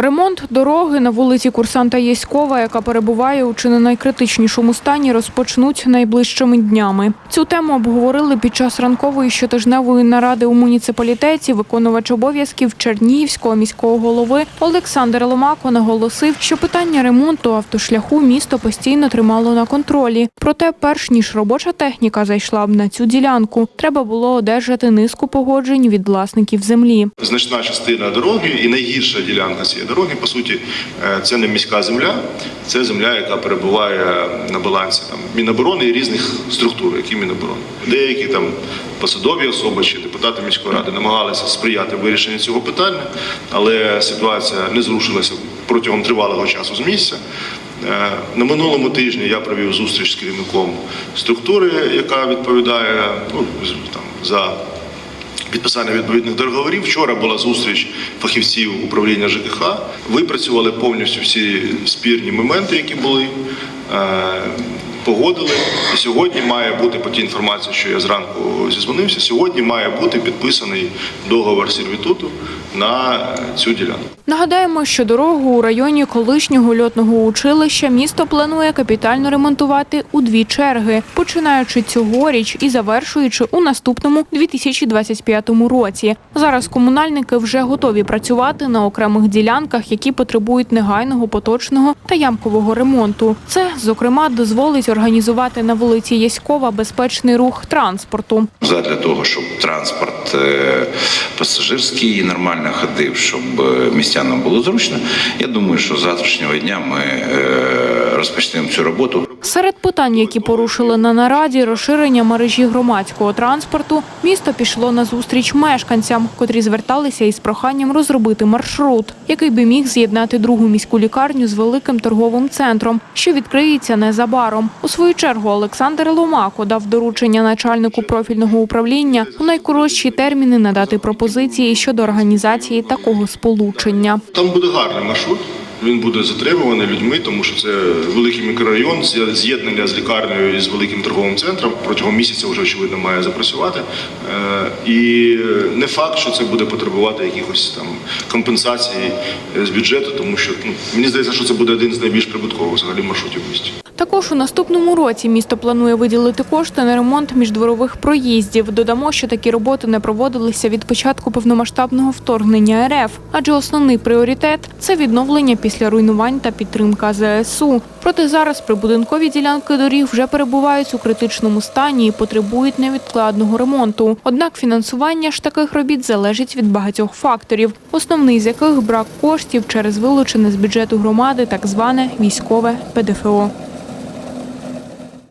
Ремонт дороги на вулиці Курсанта Єськова, яка перебуває у чи не найкритичнішому стані, розпочнуть найближчими днями. Цю тему обговорили під час ранкової щотижневої наради у муніципалітеті. Виконувач обов'язків Чернігівського міського голови Олександр Ломако наголосив, що питання ремонту автошляху місто постійно тримало на контролі. Проте, перш ніж робоча техніка зайшла б на цю ділянку, треба було одержати низку погоджень від власників землі. Значна частина дороги і найгірша ділянка цієї дороги, по суті, е, це не міська земля, це земля, яка перебуває на балансі там Міноборони і різних структур, які Міноборони. Деякі там посадові особи чи депутати міської ради намагалися сприяти вирішенню цього питання, але ситуація не зрушилася протягом тривалого часу з місця. Е, На минулому тижні я провів зустріч з керівником структури, яка відповідає ну, там, за підписання відповідних договорів. Вчора була зустріч фахівців управління ЖКХ. Випрацювали повністю всі спірні моменти, які були. Погодили, і сьогодні має бути по тій інформації, що я зранку зізвонився. Сьогодні має бути підписаний договор сервітуту на цю ділянку. Нагадаємо, що дорогу у районі колишнього льотного училища місто планує капітально ремонтувати у дві черги, починаючи цьогоріч і завершуючи у наступному 2025 році. Зараз комунальники вже готові працювати на окремих ділянках, які потребують негайного поточного та ямкового ремонту. Це, зокрема, дозволить організувати на вулиці Яськова безпечний рух транспорту. Задля того, щоб транспорт е, пасажирський нормально ходив, щоб е, містянам було зручно. Я думаю, що з завтрашнього дня ми е, розпочнемо цю роботу. Серед питань, які порушили на нараді, розширення мережі громадського транспорту, місто пішло на зустріч мешканцям, котрі зверталися із проханням розробити маршрут, який би міг з'єднати другу міську лікарню з великим торговим центром, що відкриється незабаром. У свою чергу Олександр Ломако дав доручення начальнику профільного управління у найкоротші терміни надати пропозиції щодо організації такого сполучення. Там буде гарний маршрут. Він буде затримуваний людьми, тому що це великий мікрорайон, з'єднання з лікарнею і з великим торговим центром протягом місяця вже очевидно має запрацювати. Е, І не факт, що це буде потребувати якихось там компенсацій з бюджету, тому що ну, мені здається, що це буде один з найбільш прибуткових взагалі маршрутів в місті. Також у наступному році місто планує виділити кошти на ремонт міждворових проїздів. Додамо, що такі роботи не проводилися від початку повномасштабного вторгнення РФ, адже основний пріоритет це відновлення після руйнувань та підтримка ЗСУ. Проте зараз прибудинкові ділянки доріг вже перебувають у критичному стані і потребують невідкладного ремонту. Однак фінансування ж таких робіт залежить від багатьох факторів, основний з яких брак коштів через вилучене з бюджету громади так зване військове ПДФО.